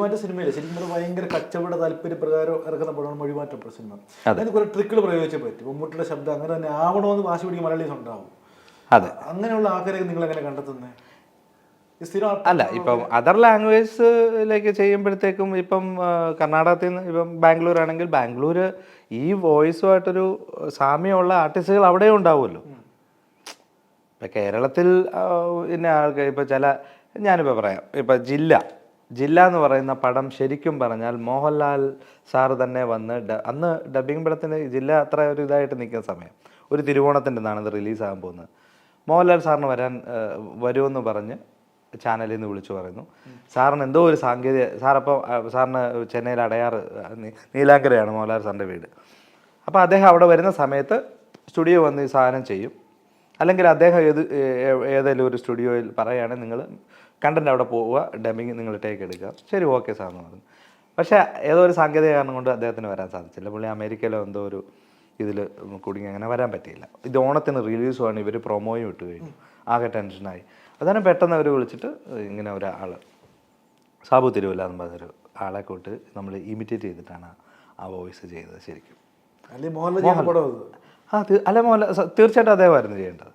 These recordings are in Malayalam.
മൊഴിമാറ്റ സിനിമയില്ല? ശരിക്കും ഭയങ്കര കച്ചവട താല്പര്യ പ്രകാരം ഇറക്കുന്ന പടമാണ് മൊഴിമാറ്റം സിനിമ. അതായത് അതിന് കുറെ ട്രിക്കുകൾ പ്രയോഗിച്ചേ പറ്റും. മമ്മൂട്ടിയുടെ ശബ്ദം അങ്ങനെ തന്നെ ആവണമെന്ന് വാശി പിടിക്കും മലയാളീസ് ഉണ്ടാവും. അതെ. അങ്ങനെയുള്ള ആൾക്കാരെ നിങ്ങൾ എങ്ങനെ കണ്ടെത്തുന്നത് അല്ല ഇപ്പം അതർ ലാംഗ്വേജസിലേക്ക് ചെയ്യുമ്പോഴത്തേക്കും ഇപ്പം കർണാടകത്തിൽ നിന്ന് ഇപ്പം ബാംഗ്ലൂർ ആണെങ്കിൽ ബാംഗ്ലൂർ ഈ വോയിസുമായിട്ടൊരു സാമ്യമുള്ള ആർട്ടിസ്റ്റുകൾ അവിടെ ഉണ്ടാവുമല്ലോ. ഇപ്പം കേരളത്തിൽ പിന്നെ ആൾക്ക് ഇപ്പം ചില ഞാനിപ്പോൾ പറയാം ഇപ്പം ജില്ല. ജില്ല എന്ന് പറയുന്ന പടം ശരിക്കും പറഞ്ഞാൽ മോഹൻലാൽ സാർ തന്നെ വന്ന് അന്ന് ഡബിങ് പടത്തിന് ജില്ല അത്ര ഒരു ഇതായിട്ട് നിൽക്കുന്ന സമയം. ഒരു തിരുവോണത്തിന്റെ നിന്നാണ് ഇത് റിലീസാകാൻ പോകുന്നത്. മോഹൻലാൽ സാറിന് വരാൻ വരുമെന്ന് പറഞ്ഞ് ചാനലിൽ നിന്ന് വിളിച്ചു പറയുന്നു. സാറിന് എന്തോ ഒരു സാങ്കേതിക സാറപ്പോൾ സാറിന് ചെന്നൈയിൽ നീ- നീലാങ്കരയാണ് മോഹൻലാൽ സാറിന്റെ വീട്. അപ്പോൾ അദ്ദേഹം അവിടെ വരുന്ന സമയത്ത് സ്റ്റുഡിയോ വന്ന് ഈ സാധനം ചെയ്യും. അല്ലെങ്കിൽ അദ്ദേഹം ഏത് ഏതെങ്കിലും ഒരു സ്റ്റുഡിയോയിൽ പറയുകയാണെങ്കിൽ നിങ്ങൾ കണ്ടന്റ് അവിടെ പോവുക ഡബിങ് നിങ്ങൾ ടേക്ക് എടുക്കുക. ശരി ഓക്കെ സാർ എന്ന് പറഞ്ഞു. പക്ഷേ ഏതോ ഒരു സാങ്കേതിക കാരണം കൊണ്ട് അദ്ദേഹത്തിന് വരാൻ സാധിച്ചില്ല. പുള്ളി അമേരിക്കയിലോ എന്തോ ഒരു ഇതിൽ കുടുങ്ങി അങ്ങനെ വരാൻ പറ്റിയില്ല. ഇത് ഓണത്തിന് റിലീസുമാണ് ഇവർ പ്രൊമോയും ഇട്ട് കഴിഞ്ഞു. ആകെ ടെൻഷനായി അതാണ് പെട്ടെന്ന് അവർ വിളിച്ചിട്ട് ഇങ്ങനെ ഒരാൾ സാബു തിരുവല്ല എന്ന് പറഞ്ഞൊരു ആളെ കൂട്ട് നമ്മൾ ഇമിറ്റേറ്റ് ചെയ്തിട്ടാണ് ആ വോയിസ് ചെയ്തത് ശരിക്കും. അല്ലെ മോഹൻലാൽ തീർച്ചയായിട്ടും അദ്ദേഹമായിരുന്നു ചെയ്യേണ്ടത്.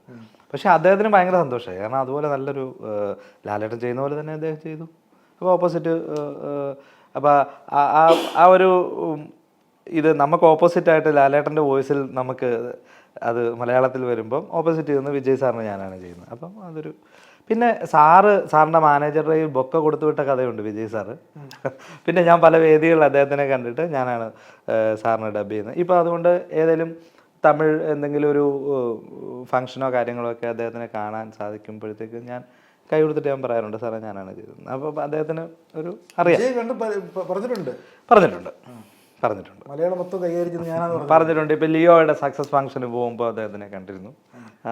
പക്ഷെ അദ്ദേഹത്തിന് ഭയങ്കര സന്തോഷമായി. കാരണം അതുപോലെ നല്ലൊരു ലാലേട്ടൻ ചെയ്യുന്ന പോലെ തന്നെ അദ്ദേഹം ചെയ്തു. അപ്പോൾ ഓപ്പോസിറ്റ് അപ്പോൾ ആ ആ ഒരു ഇത് നമുക്ക് ഓപ്പോസിറ്റ് ആയിട്ട് ലാലേട്ടന്റെ വോയിസിൽ നമുക്ക് അത് മലയാളത്തിൽ വരുമ്പം ഓപ്പോസിറ്റ് ചെയ്യുന്ന വിജയ് സാറിന് ഞാനാണ് ചെയ്യുന്നത്. അപ്പം അതൊരു പിന്നെ സാറ് സാറിന്റെ മാനേജറുടെ ഈ ബൊക്ക കൊടുത്തുവിട്ട കഥയുണ്ട് വിജയ് സാറ്. പിന്നെ ഞാൻ പല വേദികളിൽ അദ്ദേഹത്തിനെ കണ്ടിട്ട് ഞാനാണ് സാറിന് ഡബ് ചെയ്യുന്നത്. ഇപ്പോൾ അതുകൊണ്ട് ഏതെങ്കിലും തമിഴ് എന്തെങ്കിലും ഒരു ഫങ്ഷനോ കാര്യങ്ങളോ ഒക്കെ അദ്ദേഹത്തിനെ കാണാൻ സാധിക്കുമ്പോഴത്തേക്ക് ഞാൻ കൈ കൊടുത്തിട്ട് ഞാൻ പറയാറുണ്ട് സാറേ ഞാനാണ് ചെയ്തത്. അപ്പോൾ അദ്ദേഹത്തിന് ഒരു അറിയാം. പറഞ്ഞിട്ടുണ്ട്? പറഞ്ഞിട്ടുണ്ട്. പറഞ്ഞിട്ടുണ്ട്. മലയാളം മൊത്തം കൈകാര്യം ഞാൻ പറഞ്ഞിട്ടുണ്ട്. ഇപ്പം ലിയോയുടെ സക്സസ് ഫംഗ്ഷന് പോകുമ്പോൾ അദ്ദേഹത്തിനെ കണ്ടിരുന്നു.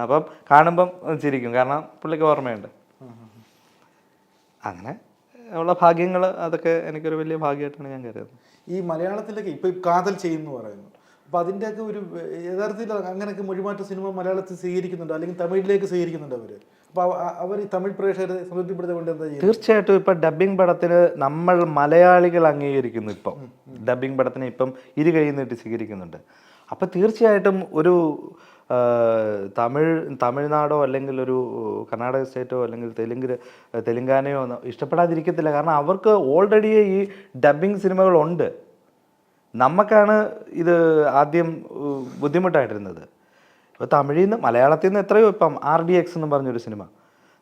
അപ്പം കാണുമ്പം ചിരിക്കും. കാരണം പുള്ളിക്ക് ഓർമ്മയുണ്ട്. അങ്ങനെ ഉള്ള ഭാഗ്യങ്ങൾ അതൊക്കെ എനിക്കൊരു വലിയ ഭാഗ്യമായിട്ടാണ് ഞാൻ കരുതുന്നത്. ഈ മലയാളത്തിലേക്ക് ഇപ്പൊ ഈ കാതൽ ചെയ്യുന്നു പറയുന്നു. അപ്പൊ അതിന്റെയൊക്കെ ഒരു യഥാർത്ഥത്തിൽ അങ്ങനെയൊക്കെ മൊഴിമാറ്റ സിനിമ മലയാളത്തിൽ സ്വീകരിക്കുന്നുണ്ട് അല്ലെങ്കിൽ തമിഴിലേക്ക് സ്വീകരിക്കുന്നുണ്ട് അവർ. അപ്പൊ അവർ ഈ തമിഴ് പ്രേക്ഷകരെ സംതൃപ്തിപ്പെടുത്താൻ വേണ്ടി എന്താ ചെയ്യുന്നത്? തീർച്ചയായിട്ടും ഇപ്പം ഡബ്ബിംഗ് പടത്തിന് നമ്മൾ മലയാളികൾ അംഗീകരിക്കുന്നു ഇപ്പം. ഡബ്ബിംഗ് പടത്തിനെ ഇപ്പം ഇരു കഴിയുന്നിട്ട് നീട്ടി സ്വീകരിക്കുന്നുണ്ട്. അപ്പം തീർച്ചയായിട്ടും ഒരു തമിഴ് തമിഴ്നാടോ അല്ലെങ്കിൽ ഒരു കർണാടക സ്റ്റേറ്റോ അല്ലെങ്കിൽ തെലുങ്ക് തെലുങ്കാനയോ ഒന്നും ഇഷ്ടപ്പെടാതിരിക്കത്തില്ല. കാരണം അവർക്ക് ഓൾറെഡി ഈ ഡബ്ബിംഗ് സിനിമകളുണ്ട്. നമുക്കാണ് ഇത് ആദ്യം ബുദ്ധിമുട്ടായിട്ടിരുന്നത്. ഇപ്പോൾ തമിഴിൽ നിന്ന് മലയാളത്തിൽ നിന്ന് എത്രയോ ഇപ്പം ആർ ഡി എക്സ് എന്ന് പറഞ്ഞൊരു സിനിമ.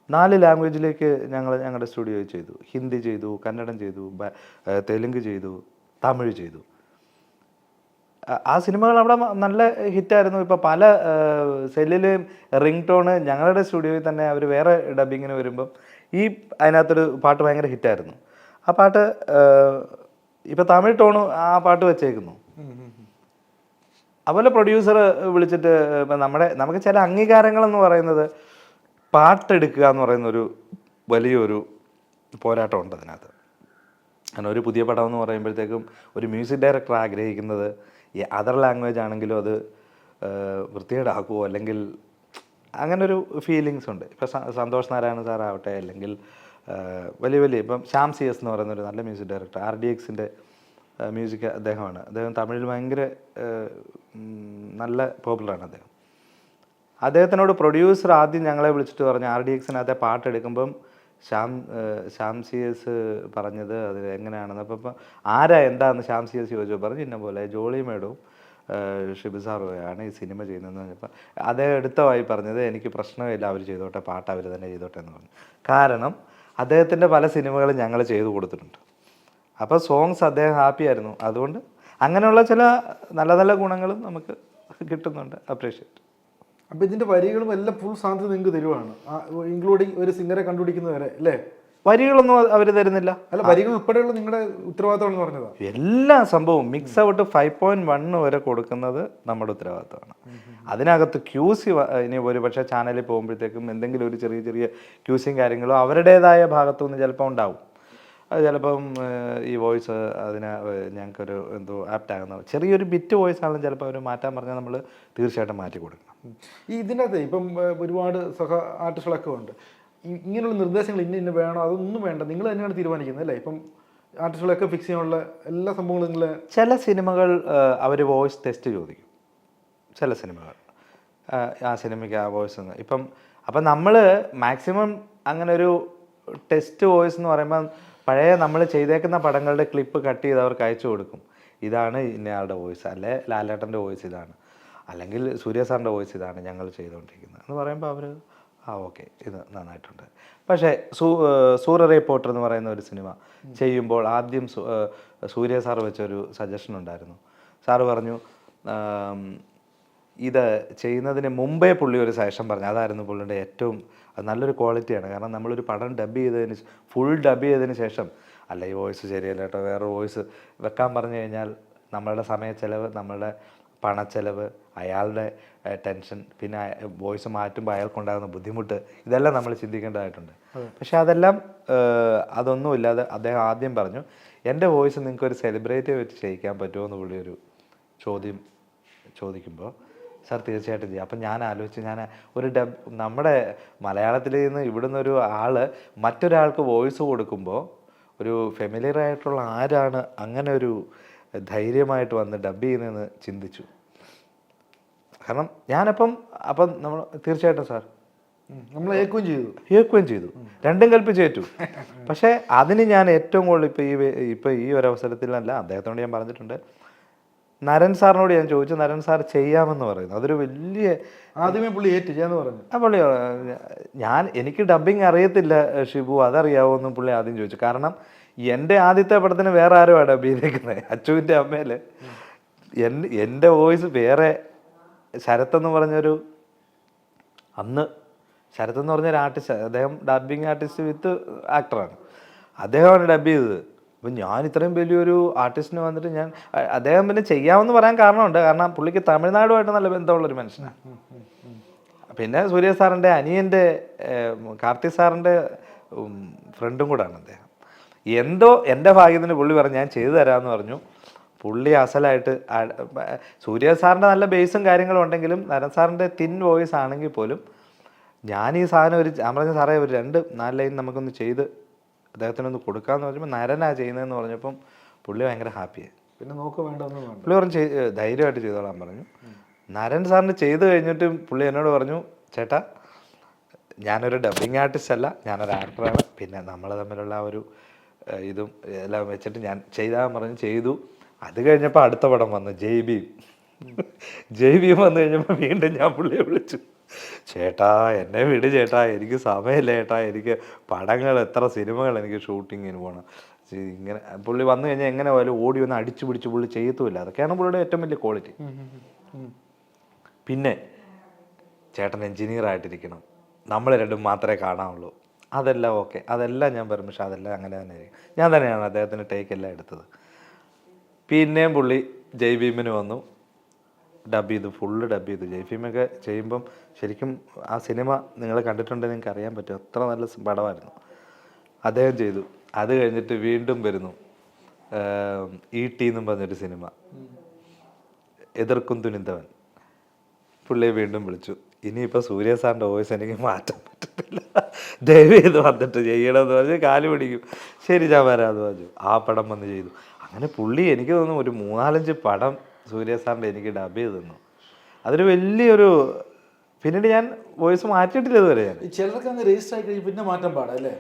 നാല് ലാംഗ്വേജിലേക്ക് ഞങ്ങൾ ഞങ്ങളുടെ സ്റ്റുഡിയോയിൽ ചെയ്തു. ഹിന്ദി ചെയ്തു കന്നഡം ചെയ്തു തെലുങ്ക് ചെയ്തു തമിഴ് ചെയ്തു. ആ- സിനിമകൾ അവിടെ നല്ല ഹിറ്റായിരുന്നു. ഇപ്പോൾ പല സെല്ലിലെയും റിംഗ് ടോണ് ഞങ്ങളുടെ സ്റ്റുഡിയോയിൽ തന്നെ അവർ വേറെ ഡബിങ്ങിന് വരുമ്പം ഈ അതിനകത്തൊരു പാട്ട് ഭയങ്കര ഹിറ്റായിരുന്നു. ആ പാട്ട് ഇപ്പോൾ തമിഴ് ടോണ് ആ പാട്ട് വെച്ചേക്കുന്നു. അതുപോലെ പ്രൊഡ്യൂസർ വിളിച്ചിട്ട് ഇപ്പം നമ്മുടെ നമുക്ക് ചില അംഗീകാരങ്ങൾ എന്ന് പറയുന്നത് പാട്ടെടുക്കുക എന്ന് പറയുന്ന ഒരു വലിയൊരു പോരാട്ടം ഉണ്ട് അതിനകത്ത്. കാരണം ഒരു പുതിയ പടം എന്ന് പറയുമ്പോഴത്തേക്കും ഒരു മ്യൂസിക് ഡയറക്ടർ ആഗ്രഹിക്കുന്നത് ഈ അതർ ലാംഗ്വേജ് ആണെങ്കിലും അത് വൃത്തികേടാക്കുമോ അല്ലെങ്കിൽ അങ്ങനൊരു ഫീലിങ്സ് ഉണ്ട്. ഇപ്പം സന്തോഷ് നാരായണ സാറാവട്ടെ അല്ലെങ്കിൽ വലിയ വലിയ ഇപ്പം ശ്യാം സി എസ് എന്ന് പറയുന്ന ഒരു നല്ല മ്യൂസിക് ഡയറക്ടർ ആർ ഡി എക്സിന്റെ മ്യൂസിക് അദ്ദേഹമാണ്. അദ്ദേഹം തമിഴിൽ ഭയങ്കര നല്ല പോപ്പുലറാണ് അദ്ദേഹം. അദ്ദേഹത്തിനോട് പ്രൊഡ്യൂസർ ആദ്യം ഞങ്ങളെ വിളിച്ചിട്ട് പറഞ്ഞു ആർ ഡി എക്സിനകത്തെ പാട്ടെടുക്കുമ്പം ശ്യാം ശ്യാം സി എസ് പറഞ്ഞത് അത് എങ്ങനെയാണെന്ന്. അപ്പം ഇപ്പം ആരാ എന്താണെന്ന് ശ്യാം സി എസ് ചോദിച്ചു പറഞ്ഞു ഇന്ന പോലെ ജോളി മേഡവും ഷിബിസാറുമാണ് ഷിബു സാറുമാണ് ഈ സിനിമ ചെയ്യുന്നതെന്ന് പറഞ്ഞപ്പോൾ അദ്ദേഹം എടുത്തമായി പറഞ്ഞത് എനിക്ക് പ്രശ്നമില്ല അവർ ചെയ്തോട്ടെ പാട്ട് അവർ തന്നെ ചെയ്തോട്ടെ എന്ന് പറഞ്ഞു. കാരണം അദ്ദേഹത്തിന്റെ പല സിനിമകളും ഞങ്ങൾ ചെയ്തു കൊടുത്തിട്ടുണ്ട്. അപ്പോൾ സോങ്സ് അദ്ദേഹം ഹാപ്പി ആയിരുന്നു. അതുകൊണ്ട് അങ്ങനെയുള്ള ചില നല്ല നല്ല ഗുണങ്ങളും നമുക്ക് കിട്ടുന്നുണ്ട്. അപ്രീഷിയേറ്റ് അപ്പോൾ ഇതിന്റെ വരികളും എല്ലാം ഫുൾ സാധ്യത നിങ്ങൾക്ക് തരുവാണ്. ഇൻക്ലൂഡിങ് ഒരു സിംഗറെ കണ്ടുപിടിക്കുന്നത് വരെ അല്ലേ? വരികളൊന്നും അവർ തരുന്നില്ല. അല്ല വരികൾ ഉൾപ്പെടെയുള്ള നിങ്ങളുടെ ഉത്തരവാദിത്തമാണെന്ന് പറഞ്ഞതാ? എല്ലാ സംഭവവും mix out five point one വരെ കൊടുക്കുന്നത് നമ്മുടെ ഉത്തരവാദിത്തമാണ്. അതിനകത്ത് ക്യൂസി ഇനി ഒരു പക്ഷേ ചാനലിൽ പോകുമ്പോഴത്തേക്കും എന്തെങ്കിലും ഒരു ചെറിയ ചെറിയ ക്യൂസിയും കാര്യങ്ങളോ അവരുടേതായ ഭാഗത്തുനിന്ന് ചിലപ്പോൾ ഉണ്ടാവും. അത് ചിലപ്പം ഈ വോയിസ് അതിന് ഞങ്ങൾക്കൊരു എന്തോ ആപ്റ്റ് ആകുന്ന ചെറിയൊരു ബിറ്റ് വോയിസ് ആണെങ്കിലും ചിലപ്പോൾ അവർ മാറ്റാൻ പറഞ്ഞാൽ നമ്മൾ തീർച്ചയായിട്ടും മാറ്റി കൊടുക്കണം. ഈ ഇതിനകത്ത് ഇപ്പം ഒരുപാട് സഹ ആർട്ടിസ്റ്റുകളൊക്കെ ഉണ്ട്. ഇങ്ങനെയുള്ള നിർദ്ദേശങ്ങൾ ഇന്ന ഇന്ന വേണോ? അതൊന്നും വേണ്ട. നിങ്ങൾ തന്നെയാണ് തീരുമാനിക്കുന്നത് അല്ലേ? ഇപ്പം ആർട്ടിസ്റ്റുകളൊക്കെ ഫിക്സ് ചെയ്യാനുള്ള എല്ലാ സംഭവങ്ങളും നിങ്ങൾ ചില സിനിമകൾ അവർ വോയിസ് ടെസ്റ്റ് ചോദിക്കും. ചില സിനിമകൾ. ആ, സിനിമയ്ക്ക് ആ വോയിസ് ഒന്ന് ഇപ്പം അപ്പം നമ്മൾ മാക്സിമം അങ്ങനെ ഒരു ടെസ്റ്റ് വോയിസ് എന്ന് പറയുമ്പോൾ പഴയ നമ്മൾ ചെയ്തേക്കുന്ന പടങ്ങളുടെ ക്ലിപ്പ് കട്ട് ചെയ്ത് അവർക്ക് അയച്ചു കൊടുക്കും. ഇതാണ് ഇന്നയാളുടെ വോയിസ് അല്ലെ ലാലേട്ടന്റെ വോയിസ് ഇതാണ്. അല്ലെങ്കിൽ സൂര്യ സാറിന്റെ വോയിസ് ഇതാണ് ഞങ്ങൾ ചെയ്തുകൊണ്ടിരിക്കുന്നത്. എന്ന് പറയുമ്പോൾ അവർ ആ ഓക്കെ. ഇത് നന്നായിട്ടുണ്ട്. പക്ഷേ സൂ സൂര്യ റിപ്പോർട്ടർ എന്ന് പറയുന്ന ഒരു സിനിമ ചെയ്യുമ്പോൾ ആദ്യം സൂര്യ സാർ വെച്ചൊരു സജഷൻ ഉണ്ടായിരുന്നു. സാറ് പറഞ്ഞു ഇത് ചെയ്യുന്നതിന് മുമ്പേ പുള്ളി ഒരു സജഷൻ പറഞ്ഞു. അതായിരുന്നു പുള്ളിയുടെ ഏറ്റവും നല്ലൊരു ക്വാളിറ്റിയാണ്. കാരണം നമ്മളൊരു പടം ഡബ് ചെയ്തതിന് ഫുൾ ഡബ് ചെയ്തതിന് ശേഷം അല്ല ഈ വോയിസ് ശരിയല്ല കേട്ടോ. വേറെ വോയിസ് വെക്കാൻ പറഞ്ഞു കഴിഞ്ഞാൽ നമ്മളുടെ സമയ സമയച്ചെലവ് നമ്മളുടെ പണച്ചെലവ് അയാളുടെ ടെൻഷൻ പിന്നെ വോയിസ് മാറ്റുമ്പോൾ അയാൾക്കുണ്ടാകുന്ന ബുദ്ധിമുട്ട് ഇതെല്ലാം നമ്മൾ ചിന്തിക്കേണ്ടതായിട്ടുണ്ട്. പക്ഷെ അതെല്ലാം അതൊന്നുമില്ലാതെ അദ്ദേഹം ആദ്യം പറഞ്ഞു എന്റെ വോയിസ് നിങ്ങൾക്ക് ഒരു സെലിബ്രേറ്റ് വെച്ച് ചെയ്യിക്കാൻ പറ്റുമോ? എന്ന് പുള്ളി ഒരു ചോദ്യം ചോദിക്കുമ്പോൾ സാർ തീർച്ചയായിട്ടും ചെയ്യാം. അപ്പം ഞാൻ ആലോചിച്ച് ഞാൻ ഒരു ഡബ് നമ്മുടെ മലയാളത്തിൽ നിന്ന് ഇവിടുന്ന് ഒരു ആൾ മറ്റൊരാൾക്ക് വോയിസ് കൊടുക്കുമ്പോൾ ഒരു ഫെമിലിയർ ആയിട്ടുള്ള ആരാണ് അങ്ങനെ ഒരു ധൈര്യമായിട്ട് വന്ന് ഡബ് ചെയ്യുന്നതെന്ന് ചിന്തിച്ചു. കാരണം ഞാനപ്പം അപ്പം നമ്മൾ തീർച്ചയായിട്ടും സാർ നമ്മൾ ഏക്കുകയും ചെയ്തു. കേൾക്കുകയും ചെയ്തു. രണ്ടും കൽപ്പിച്ച് ഏറ്റു. പക്ഷേ അതിന് ഞാൻ ഏറ്റവും കൂടുതൽ ഇപ്പോൾ ഈ ഇപ്പോൾ ഈ ഒരു അവസരത്തിലല്ല അദ്ദേഹത്തോട് ഞാൻ പറഞ്ഞിട്ടുണ്ട്. നരൻ സാറിനോട് ഞാൻ ചോദിച്ചു നരൻ സാർ ചെയ്യാമെന്ന് പറയുന്നു. അതൊരു വലിയ ആദ്യമേ പുള്ളി ഏറ്റു ചെയ്യാന്ന് പറഞ്ഞു. ആ പുള്ളി ഞാൻ എനിക്ക് ഡബിങ് അറിയത്തില്ല ഷിബു അതറിയാവോ എന്ന് പുള്ളി ആദ്യം ചോദിച്ചു. കാരണം എന്റെ ആദ്യത്തെ പടത്തിന് വേറെ ആരും ആണ് അഭിനയിക്കുന്നത്? അച്ചുവിന്റെ അമ്മയിൽ എന്റെ എന്റെ വോയിസ് വേറെ ശരത്തെന്ന് പറഞ്ഞൊരു അന്ന് ശരത് എന്ന് പറഞ്ഞൊരു ആർട്ടിസ്റ്റ് അദ്ദേഹം ഡബിങ് ആർട്ടിസ്റ്റ് വിത്ത് ആക്ടറാണ്. അദ്ദേഹമാണ് ഡബ് ചെയ്തത്. അപ്പം ഞാൻ ഇത്രയും വലിയൊരു ആർട്ടിസ്റ്റിന് വന്നിട്ട് ഞാൻ അദ്ദേഹം പിന്നെ ചെയ്യാമെന്ന് പറയാൻ കാരണമുണ്ട്. കാരണം പുള്ളിക്ക് തമിഴ്നാടുമായിട്ട് നല്ല ബന്ധമുള്ളൊരു മനുഷ്യനാണ്. പിന്നെ സൂര്യ സാറിന്റെ അനിയന്റെ കാർത്തി സാറിന്റെ ഫ്രണ്ടും കൂടാണ് അദ്ദേഹം. എന്തോ എന്റെ ഭാഗ്യത്തിന് പുള്ളി പറഞ്ഞു ഞാൻ ചെയ്തു തരാമെന്ന് പറഞ്ഞു. പുള്ളി അസലായിട്ട് സൂര്യ സാറിന്റെ നല്ല ബേസും കാര്യങ്ങളും ഉണ്ടെങ്കിലും നരൻ സാറിന്റെ തിൻ വോയിസ് ആണെങ്കിൽ പോലും ഞാൻ ഈ സാധനം ഒരു ഞാൻ പറഞ്ഞ സാറേ ഒരു രണ്ട് നാല് ലൈൻ നമുക്കൊന്ന് ചെയ്ത് അദ്ദേഹത്തിനൊന്ന് കൊടുക്കാമെന്ന് പറഞ്ഞപ്പോൾ നരനാ ചെയ്യുന്നതെന്ന് പറഞ്ഞപ്പം പുള്ളി ഭയങ്കര ഹാപ്പിയായി പിന്നെ നോക്ക് വേണ്ടെന്ന് വേണ്ട. പുള്ളി പറഞ്ഞു "ചെയ്- ഏ, ധൈര്യമായിട്ട് ചെയ്തോളാൻ പറഞ്ഞു. നരൻ സാറിന് ചെയ്ത് കഴിഞ്ഞിട്ട് പുള്ളി എന്നോട് പറഞ്ഞു ചേട്ടാ ഞാനൊരു ഡബിങ് ആർട്ടിസ്റ്റ് അല്ല ഞാനൊരു ആക്ടറാണ് പിന്നെ നമ്മൾ തമ്മിലുള്ള ആ ഒരു ഇതും എല്ലാം വെച്ചിട്ട് ഞാൻ ചെയ്താൽ പറഞ്ഞ് ചെയ്തു. അത് കഴിഞ്ഞപ്പോൾ അടുത്ത പടം വന്നു ജയ് ഭീം. ജയ് ഭീം വന്നു കഴിഞ്ഞപ്പോൾ വീണ്ടും ഞാൻ പുള്ളിയെ വിളിച്ചു. ചേട്ടാ എന്നെ വിട് ചേട്ടാ എനിക്ക് സമയമില്ല ചേട്ടാ എനിക്ക് പടങ്ങൾ എത്ര സിനിമകൾ എനിക്ക് ഷൂട്ടിങ്ങിന് പോകണം ഇങ്ങനെ പുള്ളി വന്നു കഴിഞ്ഞാൽ എങ്ങനെ പോയാലും ഓടി വന്ന് അടിച്ചു പിടിച്ച് പുള്ളി ചെയ്യത്തുമില്ല. അതൊക്കെയാണ് പുള്ളിയുടെ ഏറ്റവും വലിയ ക്വാളിറ്റി. പിന്നെ ചേട്ടൻ എഞ്ചിനീയർ ആയിട്ടിരിക്കണം. നമ്മൾ രണ്ടും മാത്രമേ കാണാവുള്ളൂ. അതെല്ലാം ഓക്കെ. അതെല്ലാം ഞാൻ പെർമിഷൻ അതെല്ലാം അങ്ങനെ തന്നെ ഞാൻ തന്നെയാണ് അദ്ദേഹത്തിന് ടേക്ക് എല്ലാം എടുത്തത്. പിന്നെയും പുള്ളി ജയ് ഭീമിന് വന്നു. ഡബ് ചെയ്തു ഫുള്ള് ഡബ് ചെയ്തു. ജയ് ഭീമൊക്കെ ചെയ്യുമ്പം ശരിക്കും ആ സിനിമ നിങ്ങൾ കണ്ടിട്ടുണ്ടെങ്കിൽ നിങ്ങൾക്ക് അറിയാൻ പറ്റും. അത്ര നല്ല പടമായിരുന്നു. അദ്ദേഹം ചെയ്തു. അത് കഴിഞ്ഞിട്ട് വീണ്ടും വരുന്നു. ഇ ടി എന്നും പറഞ്ഞൊരു സിനിമ. എതിർക്കും തുനിന്തവൻ. പുള്ളിയെ വീണ്ടും വിളിച്ചു. ഇനിയിപ്പോൾ സൂര്യ സാറിന്റെ വോയിസ് എനിക്ക് മാറ്റാൻ പറ്റത്തില്ല. ദയവ് ചെയ്ത് വന്നിട്ട് ചെയ്യണമെന്ന് പറഞ്ഞ് കാൽ പിടിക്കും. ശരി ഞാൻ വരാമെന്ന് പറഞ്ഞു. ആ പടം വന്ന് ചെയ്തു. അങ്ങനെ പുള്ളി എനിക്ക് തോന്നുന്നു ഒരു മൂന്നാലഞ്ച് പടം സൂര്യ സാറിന്റെ എനിക്ക് ഡബ് ചെയ്ത് തന്നു. അതൊരു വലിയൊരു പിന്നീട് ഞാൻ വോയിസ് മാറ്റിയിട്ടില്ല ഇതുവരെ ഞാൻ. ചിലർക്ക് അങ്ങ് രജിസ്റ്റർ ആയി കഴിഞ്ഞ് പിന്നെ മാറ്റാൻ പാടല്ലേ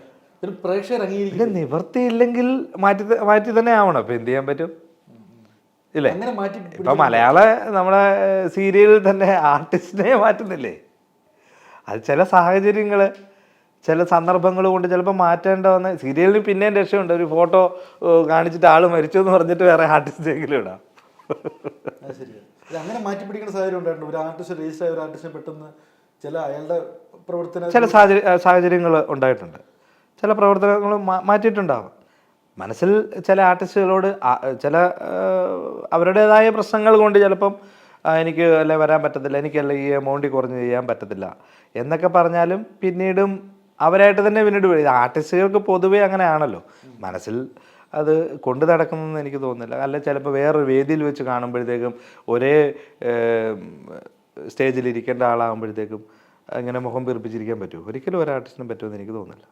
ഒരു പ്രേക്ഷകർ അംഗീകരിക്കില്ല നിവർത്തിയില്ലെങ്കിൽ മാറ്റി മാറ്റി തന്നെ ആവണം. അപ്പം എന്ത് ചെയ്യാൻ പറ്റും? ഇല്ലേ? ഇപ്പൊ മലയാള നമ്മളെ സീരിയലിൽ തന്നെ ആർട്ടിസ്റ്റിനെ മാറ്റുന്നില്ലേ? അത് ചില സാഹചര്യങ്ങൾ ചില സന്ദർഭങ്ങൾ കൊണ്ട് ചിലപ്പോൾ മാറ്റേണ്ട വന്ന സീരിയലിന് പിന്നെയും രക്ഷയുണ്ട്. ഒരു ഫോട്ടോ കാണിച്ചിട്ട് ആൾ മരിച്ചു എന്ന് പറഞ്ഞിട്ട് വേറെ ആർട്ടിസ്റ്റിനെങ്കിലും ഇടാം. അങ്ങനെ മാറ്റി പിടിക്കുന്ന സാഹചര്യം ഉണ്ടായിട്ടുണ്ട്. ഒരു ആർട്ടിസ്റ്റ് രജിസ്റ്റർ ആയ ഒരു ആർട്ടിസ്റ്റിനെ പെട്ടെന്ന് ചില അയാളുടെ പ്രവർത്തന ചില സാഹചര്യ സാഹചര്യങ്ങൾ ഉണ്ടായിട്ടുണ്ട്. ചില പ്രവർത്തനങ്ങൾ മാറ്റിയിട്ടുണ്ടാവാം. മനസ്സിൽ ചില ആർട്ടിസ്റ്റുകളോട് ചില അവരുടേതായ പ്രശ്നങ്ങൾ കൊണ്ട് ചിലപ്പം എനിക്ക് അല്ലെ വരാൻ പറ്റത്തില്ല എനിക്കല്ല ഈ എമൗണ്ട് കുറഞ്ഞ് ചെയ്യാൻ പറ്റത്തില്ല എന്നൊക്കെ പറഞ്ഞാലും പിന്നീടും അവരായിട്ട് തന്നെ പിന്നീട്. ആർട്ടിസ്റ്റുകൾക്ക് പൊതുവേ അങ്ങനെയാണല്ലോ. മനസ്സിൽ അത് കൊണ്ടു നടക്കുന്നതെന്ന് എനിക്ക് തോന്നുന്നില്ല. അല്ല ചിലപ്പോൾ വേറൊരു വേദിയിൽ വെച്ച് കാണുമ്പോഴത്തേക്കും ഒരേ സ്റ്റേജിൽ ഇരിക്കേണ്ട ആളാകുമ്പോഴത്തേക്കും അങ്ങനെ മുഖം വീർപ്പിച്ചിരിക്കാൻ പറ്റുമോ? ഒരിക്കലും ഒരു ആർട്ടിസ്റ്റിനും പറ്റുമെന്ന് എനിക്ക് തോന്നുന്നില്ല.